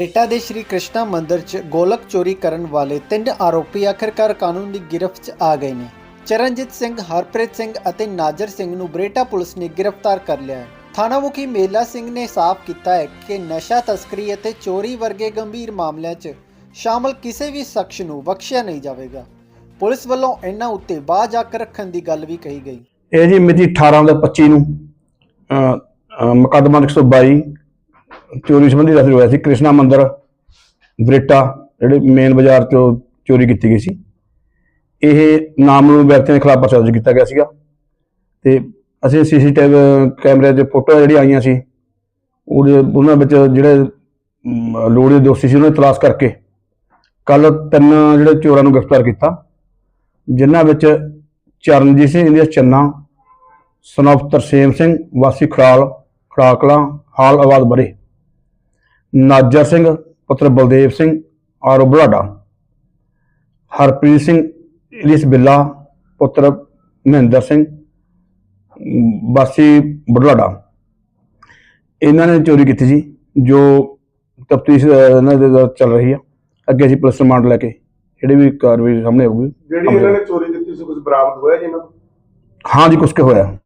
ਬੇਟਾ ਦੇ ਸ਼੍ਰੀ ਕ੍ਰਿਸ਼ਨਾ ਮੰਦਿਰ 'ਚ ਗੋਲਕ ਚੋਰੀ ਕਰਨ ਵਾਲੇ ਤਿੰਨ ਆਰੋਪੀ ਆਖਰਕਾਰ ਕਾਨੂੰਨ ਦੀ ਗਿਰਫਤ 'ਚ ਆ ਗਏ ਨੇ। ਚਰਨਜੀਤ ਸਿੰਘ ਹਰਪ੍ਰੀਤ ਸਿੰਘ ਅਤੇ ਨਾਜਰ ਸਿੰਘ ਨੂੰ ਬਰੇਟਾ ਪੁਲਿਸ ਨੇ ਗ੍ਰਿਫਤਾਰ ਕਰ ਲਿਆ ਹੈ। ਥਾਣਾ ਮੁਖੀ ਮੇਲਾ ਸਿੰਘ ਨੇ ਸਾਫ਼ ਕੀਤਾ ਹੈ ਕਿ ਨਸ਼ਾ ਤਸਕਰੀ ਅਤੇ ਚੋਰੀ ਵਰਗੇ ਗੰਭੀਰ ਮਾਮਲਿਆਂ 'ਚ ਸ਼ਾਮਲ ਕਿਸੇ ਵੀ ਸ਼ਖਸ ਨੂੰ ਬਖਸ਼ਿਆ ਨਹੀਂ ਜਾਵੇਗਾ। ਪੁਲਿਸ ਵੱਲੋਂ ਇਹਨਾਂ ਉੱਤੇ ਬਾਜ਼ ਅੱਖ ਰੱਖਣ ਦੀ ਗੱਲ ਵੀ ਕਹੀ ਗਈ। ਇਹ ਜੀ ਮਿਤੀ 18 ਦੇ 25 ਨੂੰ ਅ, ਅ, ਮੁਕੱਦਮਾ 122 ਚੋਰੀ ਸੰਬੰਧੀ ਦੱਸ ਹੋਇਆ ਸੀ। ਕ੍ਰਿਸ਼ਨਾ ਮੰਦਿਰ ਬਰੇਟਾ ਜਿਹੜੇ ਮੇਨ ਬਾਜ਼ਾਰ ਚੋਂ ਚੋਰੀ ਕੀਤੀ ਗਈ ਸੀ। ਇਹ ਨਾਮਲੂਮ ਵਿਅਕਤੀਆਂ ਦੇ ਖਿਲਾਫ ਪਰਚਾ ਦਰਜ ਕੀਤਾ ਗਿਆ ਸੀਗਾ। ਤੇ ਅਸੀਂ ਸੀਸੀਟੀਵੀ ਕੈਮਰੇ ਦੇ ਫੋਟੋ ਜਿਹੜੀਆਂ ਆਈਆਂ ਸੀ ਉਹਦੇ ਉਹਨਾਂ ਵਿੱਚ ਜਿਹੜੇ ਮ, ਲੋੜੀਂਦੇ ਦੋਸ਼ੀ ਸੀ ਉਹਨਾਂ ਦੀ ਤਲਾਸ਼ ਕਰਕੇ ਕੱਲ ਤਿੰਨ ਜਿਹੜੇ ਚੋਰਾਂ ਨੂੰ ਗ੍ਰਿਫਤਾਰ ਕੀਤਾ ਜਿਨ੍ਹਾਂ ਵਿੱਚ Charanjit Singh India Channa son of Tarsem Singh ਵਾਸੀ ਖੜਾਲ ਖਰਾਕਲਾ ਹਾਲ ਆਵਾਜ਼ ਬਰੇ। ਨਾਜਰ ਸਿੰਘ ਪੁੱਤਰ ਬਲਦੇਵ ਸਿੰਘ ਆਰੋ ਬੁਲਾਡਾ ਹਰਪ੍ਰੀਤ ਸਿੰਘ ਇਲਿਸ ਬਿੱਲਾ ਪੁੱਤਰ ਮਹਿੰਦਰ ਸਿੰਘ ਵਾਸੀ ਬੁਢਲਾਡਾ। ਇਹਨਾਂ ਨੇ ਚੋਰੀ ਕੀਤੀ ਸੀ ਜੋ ਤਫਤੀਸ਼ ਇਹਨਾਂ ਦੇ ਚੱਲ ਰਹੀ ਆ। ਅੱਗੇ ਅਸੀਂ ਪੁਲਿਸ ਰਿਮਾਂਡ ਲੈ ਕੇ ਜਿਹੜੀ ਵੀ ਕਾਰਵਾਈ ਸਾਹਮਣੇ ਆਊਗੀ। ਜਿਹੜੀ ਇਹਨਾਂ ਨੇ ਚੋਰੀ ਕੀਤੀ ਸੀ ਕੁਝ ਬਰਾਮਦ ਹੋਇਆ ਜੀ ਇਹਨਾਂ ਤੋਂ? ਹਾਂ ਜੀ ਕੁਛ ਕੁ ਹੋਇਆ।